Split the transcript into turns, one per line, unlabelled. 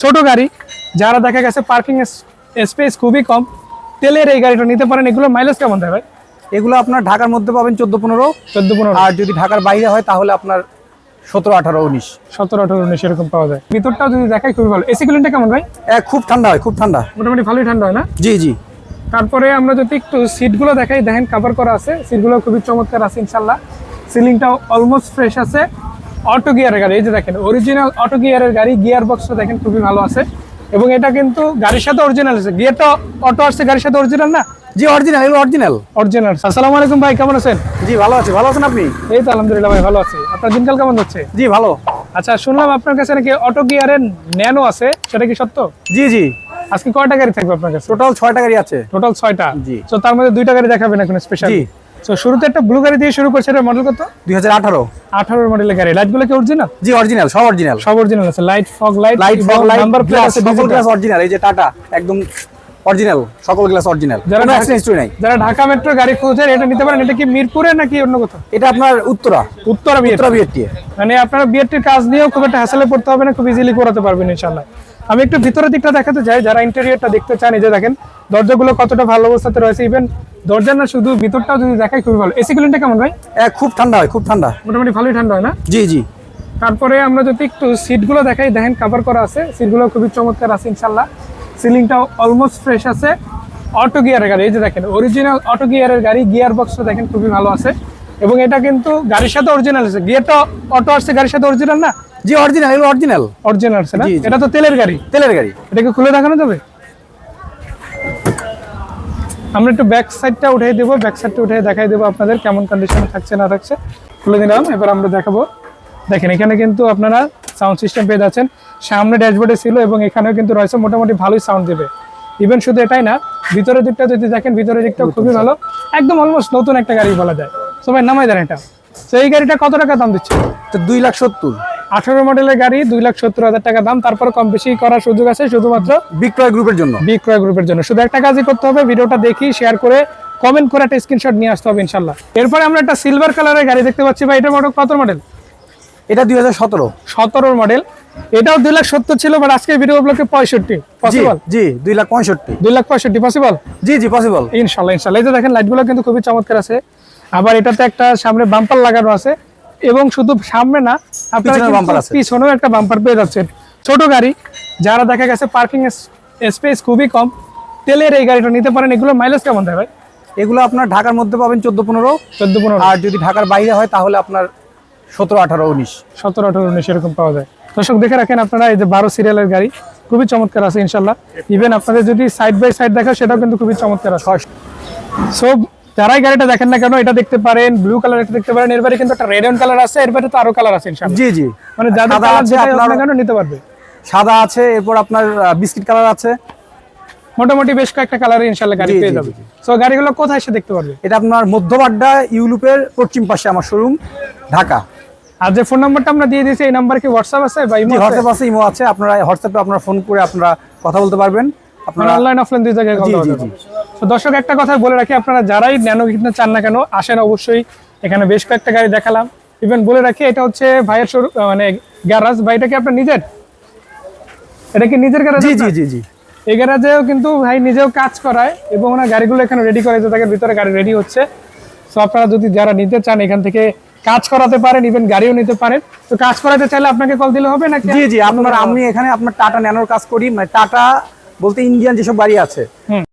ছোট গাড়ি যারা দেখা গেছে পার্কিং স্পেস খুবই কম তেলের এই গাড়িটা নিতে পারেন। এগুলো মাইলেজ কেমন দেয় ভাই?
এগুলো আপনার ঢাকার মধ্যে পাবেন চোদ্দ পনেরো।
চোদ্দ পনেরো।
আর যদি ঢাকার বাইরে হয় তাহলে আপনার সতেরো আঠারো উনিশ।
সতেরো আঠারো উনিশ এরকম পাওয়া যায়। ভিতরটাও যদি দেখাই খুবই ভালো। এসি কুলিংটা কেমন ভাই?
খুব ঠান্ডা হয় খুব ঠান্ডা।
মোটামুটি ভালোই ঠান্ডা হয় না?
জি জি।
তারপরে আমরা যদি একটু সিটগুলো দেখাই দেখেন কাভার করা আছে। সিটগুলো খুবই চমৎকার আছে ইনশাল্লাহ সিলিংটাও অলমোস্ট ফ্রেশ আছে। অটো গিয়ারের গাড়ি এই যে দেখেন অরিজিনাল অটো গিয়ারের গাড়ি গিয়ার বক্সটা দেখেন খুবই ভালো আছে। এবং এটা কিন্তু গাড়ির সাথে অরিজিনাল আছে। গিয়ারটা অটো আসছে গাড়ির সাথে অরিজিনাল না?
জি অরিজিনাল এগুলো অরিজিনাল
অরিজিনাল আসসালামু আলাইকুম ভাই কেমন আছেন?
জি ভালো আছে। ভালো আছেন আপনি?
এই তো আলহামদুলিল্লাহ ভাই ভালো আছি। আপনার দিনকাল কেমন যাচ্ছে?
জি ভালো।
আচ্ছা শুনলাম আপনার কাছে নাকি অটো গিয়ারের ন্যানো আছে সেটা কি সত্য?
জি জি।
আজকে কয়টা গাড়ি থাকবে আপনার কাছে?
টোটাল ছয়টা গাড়ি আছে।
টোটাল ছয়টা?
জি।
তো তার মধ্যে দুইটা গাড়ি দেখাবেন এখন স্পেশাল
জি।
তো শুরুতে একটা ব্লু গাড়ি দিয়ে শুরু করছে এটা মডেল কত?
দুই হাজার আঠারো।
আঠারোর মডেলের গাড়ি। লাইটগুলো কি অরিজিনাল
জি অরিজিনাল সব অরিজিনাল
সব অরিজিনাল আছে। Light fog light
light fog light
number plate আছে
গ্লাস অরিজিনাল এই যে টাটা একদম অরিজিনাল সকল গ্লাস অরিজিনাল
যারা
অ্যাক্সিডেন্ট হিস্টরি নাই।
যারা ঢাকা মেট্রো গাড়ি এটা নিতে পারেন। এটা কি মিরপুরে নাকি অন্য কোথাও?
এটা আপনার উত্তরা।
উত্তরা
উত্তরা বিএটি।
মানে আপনারা বিয়েটির কাজ নিয়েও খুব একটা হ্যাসেলে পড়তে হবে না খুব ইজিলি করাতে পারবেন ইনশাল্লাহ আমি একটু ভিতরের দিকটা দেখাতে চাই। যারা ইন্টেরিয়রটা দেখতে চান এই যে দেখেন দরজাগুলো কতটা ভালো অবস্থাতে রয়েছে। ইভেন দরজা না শুধু ভিতরটাও যদি দেখাই খুবই ভালো। এসি কুলিংটা কেমন ভাই?
খুব ঠান্ডা হয় খুব ঠান্ডা।
মোটামুটি ভালোই ঠান্ডা হয় না?
জি জি।
তারপরে আমরা যদি একটু সিটগুলো দেখাই দেখেন কভার করা আছে। সিটগুলো খুবই চমৎকার আছে ইনশাল্লাহ সিলিংটাও অলমোস্ট ফ্রেশ আছে। অটো গিয়ারের গাড়ি এই যে দেখেন অরিজিনাল অটো গিয়ারের গাড়ি গিয়ার বক্সটা দেখেন খুবই ভালো আছে। এবং এটা কিন্তু গাড়ির সাথে অরিজিনাল আছে। গিয়ারটা অটো আসছে গাড়ির সাথে অরিজিনাল না?
জি অরিজিনাল এগুলো অরিজিনাল
অরিজিনাল আছে না। এটা তো তেলের গাড়ি।
তেলের গাড়ি।
এটাকে খুলে দেখানো যাবে? আমরা একটু ব্যাক সাইডটা উঠাই দেবো ব্যাক সাইডটা উঠিয়ে দেখাই দেবো আপনাদের কেমন কন্ডিশনে থাকছে না থাকছে। খুলে দিলাম এবার আমরা দেখাবো। দেখেন এখানে কিন্তু আপনারা সাউন্ড সিস্টেম পেয়ে যাচ্ছেন। সামনে ড্যাশবোর্ডে ছিল এবং এখানেও কিন্তু রয়েছে মোটামুটি ভালোই সাউন্ড দেবে। ইভেন শুধু এটাই না ভিতরের দিকটা যদি দেখেন ভিতরের দিকটাও খুবই ভালো। একদম অলমোস্ট নতুন একটা গাড়ি বলা যায়। সবাই নামাই দেন এটা। তো এই গাড়িটা কত টাকা দাম দিচ্ছে?
তো দুই লাখ সত্তর।
আঠারো মডেলের গাড়ি দুই লাখ সত্তর হাজার টাকা দাম। তারপর কম বেশি করার সুযোগ আছে শুধুমাত্র
বিক্রয় গ্রুপের জন্য।
বিক্রয় গ্রুপের জন্য। শুধু একটা কাজই করতে হবে ভিডিওটা দেখি শেয়ার করে কমেন্ট করে একটা স্ক্রিনশট নিয়ে আসতে হবে ইনশাল্লাহ এরপরে আমরা একটা সিলভার কালারের গাড়ি দেখতে পাচ্ছি ভাই। এটা মডেল কত মডেল
এটা দুই হাজার সতেরো।
সতেরোর মডেল এটাও দুই লাখ সত্তর ছিল বাট আজকে ভিডিও ব্লকে পঁয়ষট্টি। পসিবল
জি দুই লাখ পঁয়ষট্টি।
দুই লাখ পঁয়ষট্টি পসিবল
জি জি পসিবল
ইনশাল্লাহ ইনশাল্লাহ এই যে দেখেন লাইটগুলো কিন্তু খুবই চমৎকার আছে। আবার এটাতে একটা সামনে বাম্পার লাগানো আছে। এবং শুধু সামনে না আপনারা
পিছনেও
একটা বাম্পার পেয়ে যাচ্ছেন। ছোট গাড়ি যারা দেখা গেছে পার্কিং স্পেস খুবই কম তেলের এই গাড়িটা নিতে পারেন এগুলো মাইলেজ কেমন দেয় ভাই?
এগুলো আপনার ঢাকার মধ্যে পাবেন চোদ্দ পনেরো।
চোদ্দ পনেরো।
আর যদি ঢাকার বাইরে হয় তাহলে আপনার সতেরো আঠারো উনিশ।
সতেরো আঠারো উনিশ এরকম পাওয়া যায়। দর্শক দেখে রাখেন আপনারা এই যে বারো সিরিয়ালের গাড়ি খুবই চমৎকার আছে ইনশাল্লাহ ইভেন আপনাদের যদি সাইড বাই সাইড দেখা সেটাও কিন্তু খুবই চমৎকার আছে। সো যারাই গাড়িটা দেখেন না কেন এটা দেখতে পারেন ব্লু কালার এটা দেখতে পারেন এরবারে কিন্তু একটা রেড কালার আছে এরবারে তো আরও কালার আছে
জি জি।
মানে যাদের
সাদা
কালার হোক
আপনার
কেন নিতে পারবে।
সাদা আছে এরপর আপনার বিস্কিট কালার আছে।
মোটামুটি বেশ কয়েকটা কালারে ইনশাল্লাহ গাড়ি পেয়ে যাবে। সো গাড়িগুলো কোথায় এসে দেখতে পারবে?
এটা আপনার মধ্যবাড্ডা ইউলুপের পশ্চিম পাশে আমার শোরুম ঢাকা।
আর যে ফোন নাম্বারটা আমরা দিয়ে দিয়েছি এই নাম্বার কি হোয়াটসঅ্যাপ আছে বা ইমো আছে
হোয়াটসঅ্যাপ আছে? ইমো আছে। আপনারা হোয়াটসঅ্যাপে আপনারা ফোন করে আপনারা কথা বলতে পারবেন। আপনারা
অনলাইন অফলাইন দুই জায়গায় কথা বলতে পারবেন। তো দর্শক একটা কথা বলে রাখি আপনারা যারাই ন্যানো কিনতে চান না কেন আসেন অবশ্যই। এখানে বেশ কয়েকটা গাড়ি দেখালাম। ইভেন বলে রাখি এটা হচ্ছে ভাইয়ের শোরুম মানে গ্যারাজ ভাইটা কি আপনার নিজের? এটা কি নিজের গ্যারাজ
জি জি জি
এই গ্যারাজেও কিন্তু ভাই নিজেও কাজ করায় এবং ওনার গাড়িগুলো এখানে রেডি করে যে তাদের ভিতরে গাড়ি রেডি হচ্ছে। তো আপনারা যদি যারা নিতে চান এখান থেকে কাজ করাতে পারেন ইভেন গাড়িও নিতে পারেন। তো কাজ করাতে চাইলে আপনাকে কল দিলে হবে নাকি?
জি জি আপনার আমি এখানে আপনার টাটা ন্যানোর কাজ করি। মানে টাটা বলতে ইন্ডিয়ান যেসব গাড়ি আছে
হুম।